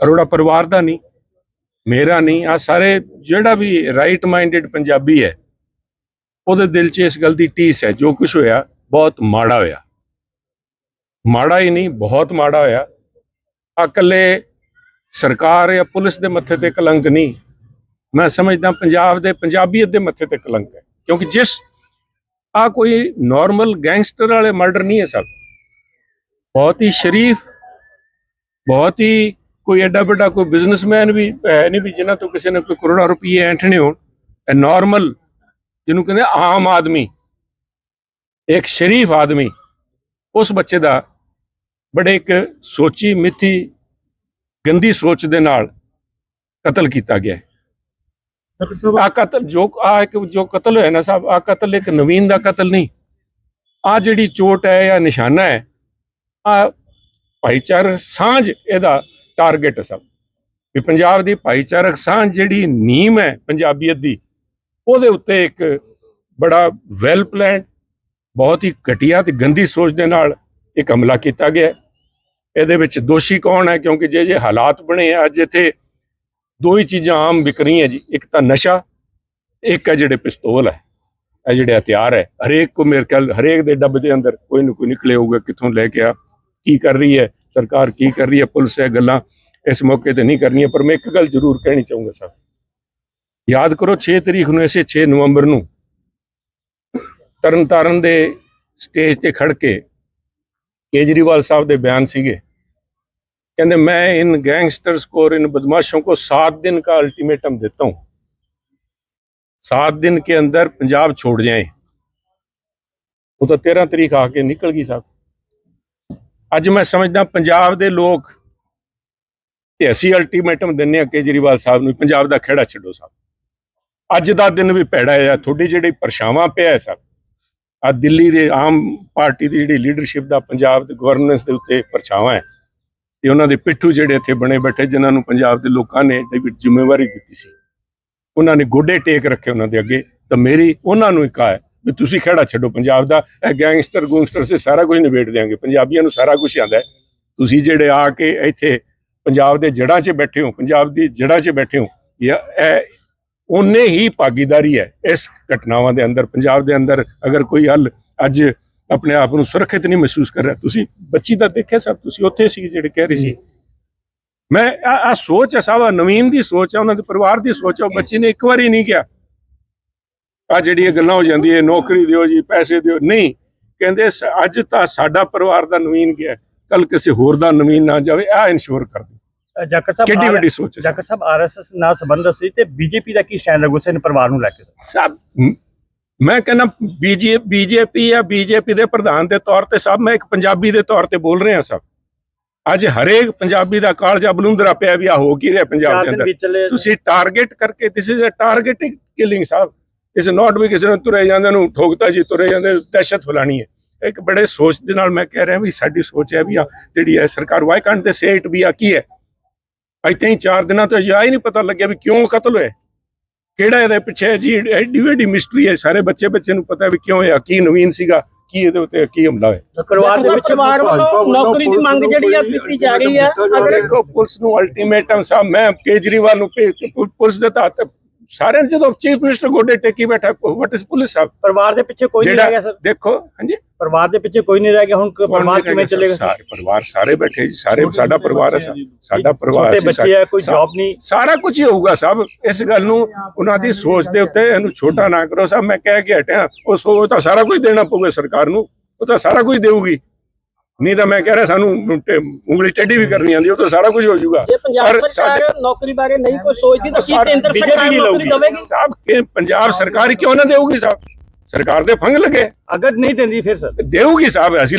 ਅਰੋੜਾ ਪਰਿਵਾਰ ਦਾ ਨਹੀਂ, ਮੇਰਾ ਨਹੀਂ ਆ ਸਾਰੇ ਜਿਹੜਾ ਵੀ ਰਾਈਟ ਮਾਈਂਡਡ ਪੰਜਾਬੀ ਹੈ, ਉਹਦੇ ਦਿਲ 'ਚ ਇਸ ਗੱਲ ਦੀ ਟੀਸ ਹੈ, ਜੋ ਕੁਝ ਹੋਇਆ, ਬਹੁਤ ਮਾੜਾ ਹੋਇਆ। ਮਾੜਾ ਹੀ ਨਹੀਂ, ਬਹੁਤ ਮਾੜਾ ਹੋਇਆ। ਆ ਇਕੱਲੇ ਸਰਕਾਰ ਜਾਂ ਪੁਲਿਸ ਦੇ ਮੱਥੇ ਤੇ ਕਲੰਕ ਨਹੀਂ, ਮੈਂ ਸਮਝਦਾ ਪੰਜਾਬ ਦੇ ਪੰਜਾਬੀਅਤ ਦੇ ਮੱਥੇ ਤੇ ਕਲੰਕ ਹੈ, ਕਿਉਂਕਿ ਜਿਸ ਆ ਕੋਈ ਨਾਰਮਲ ਗੈਂਗਸਟਰ ਵਾਲੇ ਮਰਡਰ ਨਹੀਂ ਹੈ ਸਭ। ਬਹੁਤ ਹੀ ਸ਼ਰੀਫ, ਬਹੁਤ ਹੀ ਕੋਈ ਐਡਾ ਵੱਡਾ ਕੋਈ ਬਿਜ਼ਨਸਮੈਨ ਵੀ ਹੈ ਨਹੀਂ ਵੀ ਜਿਨ੍ਹਾਂ ਤੋਂ ਕਿਸੇ ਨੇ ਕੋਈ ਕਰੋੜਾਂ ਰੁਪਏ ਐਂਠਣੇ ਹੋਣ। ਇਹ ਨਾਰਮਲ ਜਿਹਨੂੰ ਕਹਿੰਦੇ ਆਮ ਆਦਮੀ ਇੱਕ ਸ਼ਰੀਫ ਆਦਮੀ ਉਸ ਬੱਚੇ ਦਾ ਬੜੇ ਇੱਕ ਸੋਚੀ ਮਿੱਥੀ ਗੰਦੀ ਸੋਚ ਦੇ ਨਾਲ ਕਤਲ ਕੀਤਾ ਗਿਆ ਆ ਕਤਲ ਜੋ ਆ ਇੱਕ ਜੋ ਕਤਲ ਹੋਇਆ ਨਾ ਸਾਹਿਬ ਆ ਕਤਲ ਇੱਕ ਨਵੀਨ ਦਾ ਕਤਲ ਨਹੀਂ। ਆ ਜਿਹੜੀ ਚੋਟ ਹੈ ਜਾਂ ਨਿਸ਼ਾਨਾ ਹੈ। ਆ ਭਾਈਚਾਰਕ ਸਾਂਝ ਇਹਦਾ ਟਾਰਗੇਟ ਸਭ। ਵੀ ਪੰਜਾਬ ਦੀ ਭਾਈਚਾਰਕ ਸਾਂਝ ਜਿਹੜੀ ਨੀਮ ਹੈ ਪੰਜਾਬੀਅਤ ਦੀ ਉਹਦੇ ਉੱਤੇ ਇੱਕ ਬੜਾ ਵੈਲ ਪਲਾਨਡ ਬਹੁਤ ਹੀ ਘਟੀਆ ਤੇ ਗੰਦੀ ਸੋਚ ਦੇ ਨਾਲ ਇੱਕ ਹਮਲਾ ਕੀਤਾ ਗਿਆ ਇਹਦੇ ਵਿੱਚ ਦੋਸ਼ੀ ਕੌਣ ਹੈ? ਕਿਉਂਕਿ ਜੇ ਜੇ ਹਾਲਾਤ ਬਣੇ ਆ, ਅੱਜ ਇੱਥੇ ਦੋ ਹੀ ਚੀਜ਼ਾਂ ਆਮ ਵਿਕ ਰਹੀਆਂ ਜੀ। ਇੱਕ ਤਾਂ ਨਸ਼ਾ ਇੱਕ ਹੈ ਜਿਹੜੇ ਪਿਸਤੌਲ ਹੈ। ਇਹ ਜਿਹੜੇ ਹਥਿਆਰ ਹੈ ਹਰੇਕ ਕੋ ਮੇਰੇ ਖਿਆਲ ਹਰੇਕ ਦੇ ਡੱਬੇ ਦੇ ਅੰਦਰ ਕੋਈ ਨਾ ਕੋਈ ਨਿਕਲੇ ਹੋਊਗਾ ਕਿੱਥੋਂ ਲੈ ਕੇ ਆ ਕੀ ਕਰ ਰਹੀ ਹੈ। ਸਰਕਾਰ ਕੀ ਕਰ ਰਹੀ ਹੈ, ਪੁਲਿਸ ਇਹ ਗੱਲਾਂ ਇਸ ਮੌਕੇ ਤੇ ਨਹੀਂ ਕਰਨੀਆਂ, ਪਰ ਮੈਂ ਇੱਕ ਗੱਲ ਜ਼ਰੂਰ ਕਹਿਣੀ ਚਾਹੂੰਗਾ ਸਰ। ਯਾਦ ਕਰੋ 6 ਤਰੀਕ ਨੂੰ ਐਸੇ 6 ਨਵੰਬਰ ਨੂੰ ਤਰਨਤਾਰਨ ਦੇ ਸਟੇਜ ਤੇ ਖੜ ਕੇ ਕੇਜਰੀਵਾਲ ਸਾਹਿਬ ਦੇ ਬਿਆਨ ਸੀਗੇ। ਕਹਿੰਦੇ, ਮੈਂ ਇਨ ਗੈਂਗਸਟਰਸ ਕੋਰ ਇਨ ਬਦਮਾਸ਼ੋਂ ਕੋ 7 ਦਿਨ ਦਾ ਅਲਟੀਮੇਟਮ ਦੇਤਾ ਹੂੰ। 7 ਦਿਨ ਕੇ ਅੰਦਰ ਪੰਜਾਬ ਛੋੜ ਜਾਏ। ਉਹ ਤਾਂ 13 ਤਰੀਕ ਆ ਕੇ ਨਿਕਲ ਗਈ ਸਾਹਿਬ ਅੱਜ ਮੈਂ ਸਮਝਦਾ ਪੰਜਾਬ ਦੇ ਲੋਕ ਤੇ ਅਸੀਂ ਅਲਟੀਮੇਟਮ ਦਿੰਨੇ ਆ ਕੇਜਰੀਵਾਲ ਸਾਹਿਬ ਨੂੰ, ਪੰਜਾਬ ਦਾ ਖੇੜਾ ਛੱਡੋ ਸਾਹਿਬ ਅੱਜ ਦਾ ਦਿਨ ਵੀ ਭੈੜਾ ਹੈ, ਤੁਹਾਡੀ ਜਿਹੜੀ ਪਰਛਾਵਾਂ ਪਿਆ ਹੈ ਸਭ ਆ ਦਿੱਲੀ ਦੇ ਆਮ ਪਾਰਟੀ ਦੀ ਜਿਹੜੀ ਲੀਡਰਸ਼ਿਪ ਦਾ ਪੰਜਾਬ ਦੇ ਗਵਰਨੈਂਸ ਦੇ ਉੱਤੇ ਪਰਛਾਵਾਂ ਹੈ, ਤੇ ਉਹਨਾਂ ਦੇ ਪਿੱਠੂ ਜਿਹੜੇ ਇੱਥੇ ਬਣੇ ਬੈਠੇ, ਜਿਨ੍ਹਾਂ ਨੂੰ ਪੰਜਾਬ ਦੇ ਲੋਕਾਂ ਨੇ ਜ਼ਿੰਮੇਵਾਰੀ ਦਿੱਤੀ ਸੀ, ਉਹਨਾਂ ਨੇ ਗੋਡੇ ਟੇਕ ਰੱਖੇ ਉਹਨਾਂ ਦੇ ਅੱਗੇ, ਤਾਂ ਮੇਰੀ, ਉਹਨਾਂ ਨੂੰ ਇੱਕ ਹੈ ਵੀ ਤੁਸੀਂ ਖੜਾ ਛੱਡੋ ਪੰਜਾਬ ਦਾ ਇਹ ਗੈਂਗਸਟਰ ਗੂੰਗਸਟਰ ਸੇ ਸਾਰਾ ਕੁਝ ਨਿਬੇੜ ਦਿਆਂਗੇ ਪੰਜਾਬੀਆਂ ਨੂੰ ਸਾਰਾ ਕੁਝ ਆਂਦਾ ਤੁਸੀਂ ਜਿਹੜੇ ਆ ਕੇ ਇੱਥੇ ਪੰਜਾਬ ਦੇ ਜੜ੍ਹਾਂ 'ਚ ਬੈਠੇ ਹੋ ਪੰਜਾਬ ਦੀ ਜੜ੍ਹਾਂ 'ਚ ਬੈਠੇ ਹੋ ਇਹ ਇਹ ਉਨੇ ਹੀ ਭਾਗੀਦਾਰੀ ਹੈ ਇਸ ਘਟਨਾਵਾਂ ਦੇ ਅੰਦਰ ਪੰਜਾਬ ਦੇ ਅੰਦਰ ਅਗਰ ਕੋਈ ਹੱਲ ਅੱਜ ਆਪਣੇ ਆਪ ਨੂੰ ਸੁਰੱਖਿਅਤ ਨਹੀਂ ਮਹਿਸੂਸ ਕਰ ਰਿਹਾ ਤੁਸੀਂ ਬੱਚੀ ਦਾ ਦੇਖਿਆ ਸਭ ਤੁਸੀਂ ਉੱਥੇ ਸੀ ਜਿਹੜੇ ਕਹਿ ਰਹੇ ਸੀ? ਮੈਂ ਆ ਆ ਸੋਚ ਹੈ ਸਾਵਾ ਨਵੀਨ ਦੀ ਸੋਚ ਹੈ ਉਹਨਾਂ ਦੇ ਪਰਿਵਾਰ ਦੀ ਸੋਚ ਹੈ ਉਹ ਬੱਚੀ ਨੇ ਇੱਕ ਵਾਰੀ ਨਹੀਂ ਕਿਹਾ। ਆ ਜਿਹੜੀ ਇਹ ਗੱਲਾਂ ਹੋ ਜਾਂਦੀ ਹੈ ਨੌਕਰੀ ਦਿਓ ਜੀ ਪੈਸੇ ਦਿਓ। ਨਹੀਂ ਕਹਿੰਦੇ ਅੱਜ ਤਾਂ ਸਾਡਾ ਪਰਿਵਾਰ ਦਾ ਨਵੀਨ ਗਿਆ। ਕੱਲ ਕਿਸੇ ਹੋਰ ਦਾ ਨਵੀਨ ਨਾ ਜਾਵੇ ਆ ਇਨਸ਼ੋਰ ਕਰ ਦਿਓ। ਜਾਕਰ ਸਾਹਿਬ ਕਿੱਡੀ ਵੱਡੀ ਸੋਚ ਹੈ ਜਾਕਰ ਸਾਹਿਬ ਆਰਐਸਐਸ ਨਾਲ ਸੰਬੰਧਤ ਸੀ ਤੇ ਬੀਜੇਪੀ ਦਾ ਕੀ ਸਟੈਂਡ ਹੈ? ਗੁੱਸੇ ਨੇ ਪਰਿਵਾਰ ਨੂੰ ਲੈ ਕੇ। ਸਭ ਮ- ਕਹਿੰਦਾ ਬੀਜੇ ਬੀਜੇਪੀ ਜਾਂ ਬੀਜੇਪੀ ਦੇ ਪ੍ਰਧਾਨ ਦੇ ਤੌਰ ਤੇ ਸਭ ਮੈਂ ਇੱਕ ਪੰਜਾਬੀ ਦੇ ਤੌਰ ਤੇ ਬੋਲ ਰਿਹਾ ਸਭ। ਅੱਜ ਹਰੇਕ ਪੰਜਾਬੀ ਦਾ ਕਾਲਜਾ ਬਲੁੰਦਰਾ ਪਿਆ ਵੀ ਆ ਹੋ ਕੀ ਰਿਹਾ ਪੰਜਾਬ ਦੇ ਅੰਦਰ। ਤੁਸੀਂ ਟਾਰਗੇਟ ਕਰਕੇ this is a targeting killing Sahib. Is not ਵੀ ਕਿਸੇ ਨੂੰ ਤੁਰੇ ਜਾਂਦੇ ਨੂੰ ਠੋਕਤਾ ਜੀ ਤੁਰੇ ਜਾਂਦੇ ਦਹਿਸ਼ਤ ਫਲਾਣੀ ਹੈ। ਇੱਕ ਬੜੇ ਸੋਚ ਦੇ ਨਾਲ ਮੈਂ ਕਹਿ ਰਿਹਾ ਵੀ ਸਾਡੀ ਸੋਚ ਹੈ ਵੀ ਆ ਜਿਹੜੀ ਹੈ ਸਰਕਾਰ ਵਾਈ ਕਾਂਟ ਦੇ ਸੇ ਇਟ ਵੀ ਆ ਕੀ ਹੈ? ਅੱਜ ਤਾਈਂ ਚਾਰ ਦਿਨਾਂ ਤੋਂ ਯਾ ਹੀ ਨਹੀਂ ਪਤਾ ਲੱਗਿਆ ਵੀ ਕਿਉਂ ਕਤਲ ਹੋਇਆ। ਕਿਹੜਾ ਇਹਦੇ ਪਿੱਛੇ ਜੀ ਐਡੀ ਵੱਡੀ ਮਿਸਟਰੀ ਹੈ ਸਾਰੇ ਬੱਚੇ ਬੱਚੇ ਨੂੰ ਪਤਾ ਵੀ ਕਿਉਂ ਹੋਇਆ ਕੀ ਨਵੀਨ ਸੀਗਾ ਕੀ ਇਹਦੇ ਉੱਤੇ ਕੀ ਹਮਲਾ ਹੋਇਆ। ਪਰਿਵਾਰ ਦੇ ਵਿੱਚ ਪਰਿਵਾਰ ਵੱਲੋਂ ਨੌਕਰੀ ਦੀ ਮੰਗ ਜਿਹੜੀ ਆ ਕੀਤੀ ਜਾ ਰਹੀ ਹੈ ਅਗਰ ਦੇਖੋ ਪੁਲਿਸ ਨੂੰ ਅਲਟੀਮੇਟਮ ਸਾਹਿਬ ਮੈਂ ਕੇਜਰੀਵਾਲ ਨੂੰ ਭੇਜ ਕੇ ਪੁ- ਪੁਲਿਸ ਦੇ ਤਹਤ ਸਾਰਿਆਂ ਨੂੰ ਜਦੋਂ ਚੀਫ ਮਿਨਿਸਟਰ ਗੋਡੇ ਟੇਕੀ ਬੈਠਾ ਵਟ ਇਜ਼ ਪੁਲਿਸ ਸਾਹਿਬ? ਪਰਿਵਾਰ ਦੇ ਪਿੱਛੇ ਕੋਈ ਨਹੀਂ ਰਹਿ ਗਿਆ ਸਰ। ਦੇਖੋ ਹਾਂਜੀ? ਪਰਿਵਾਰ ਦੇ ਪਿੱਛੇ ਕੋਈ ਨਹੀਂ ਰਹਿ ਗਿਆ ਹੁਣ ਪਰਿਵਾਰ ਕਿਵੇਂ ਚੱਲੇਗਾ? ਸਾਰੇ ਪਰਿਵਾਰ ਸਾਰੇ ਬੈਠੇ ਜੀ ਸਾਰੇ ਸਾਡਾ ਪਰਿਵਾਰ ਹੈ ਸਾਡਾ ਪਰਿਵਾਰ ਅਸੀਂ ਬੱਚੇ ਆ ਕੋਈ ਜੌਬ ਨਹੀਂ। ਸਾਰਾ ਕੁਝ ਹੀ ਹੋਊਗਾ ਸਭ ਇਸ ਗੱਲ ਨੂੰ ਉਹਨਾਂ ਦੀ ਸੋਚ ਦੇ ਉੱਤੇ ਇਹਨੂੰ ਛੋਟਾ ਨਾ ਕਰੋ ਸਭ ਮੈਂ ਕਹਿ ਕੇ ਹਟਿਆ ਉਹ ਸੋ ਤਾਂ ਸਾਰਾ ਕੁਝ ਦੇਣਾ ਪਊਗਾ ਸਰਕਾਰ ਨੂੰ ਉਹ ਤਾਂ ਸਾਰਾ ਕੁਝ ਦੇਊਗੀ। ਨਹੀਂ ਤਾਂ ਮੈਂ ਕਹਿ ਰਿਹਾ ਸਾਨੂੰ ਉਂਗਲੀ ਟੇਢੀ ਵੀ ਕਰਨੀ ਆਉਂਦੀ ਉਹ ਤਾਂ ਸਾਰਾ ਕੁਝ ਹੋ ਜਾਊਗਾ। ਜੇ ਪੰਜਾਬ ਸਰਕਾਰ ਨੌਕਰੀ ਬਾਰੇ ਨਹੀਂ ਕੋਈ ਸੋਚਦੀ ਤਾਂ ਕੀ ਸਾਰੇ ਕੇਂਦਰ BJP ਸਰਕਾਰ ਨਹੀਂ ਨੌਕਰੀ ਲਊਗੀ। ਦੇਵੇਗੀ। ਸਾਹਿਬ ਕਿ ਪੰਜਾਬ ਸਰਕਾਰ ਹੀ ਕਿਉਂ ਨਾ ਦੇਊਗੀ ਸਾਹਿਬ ਸਰਕਾਰ ਦੇ ਫੰਗ ਲੱਗੇ। ਅਗਰ ਨਹੀਂ ਦਿੰਦੀ ਫਿਰ ਸਰ। ਦੇਊਗੀ ਸਾਹਿਬ ਅਸੀਂ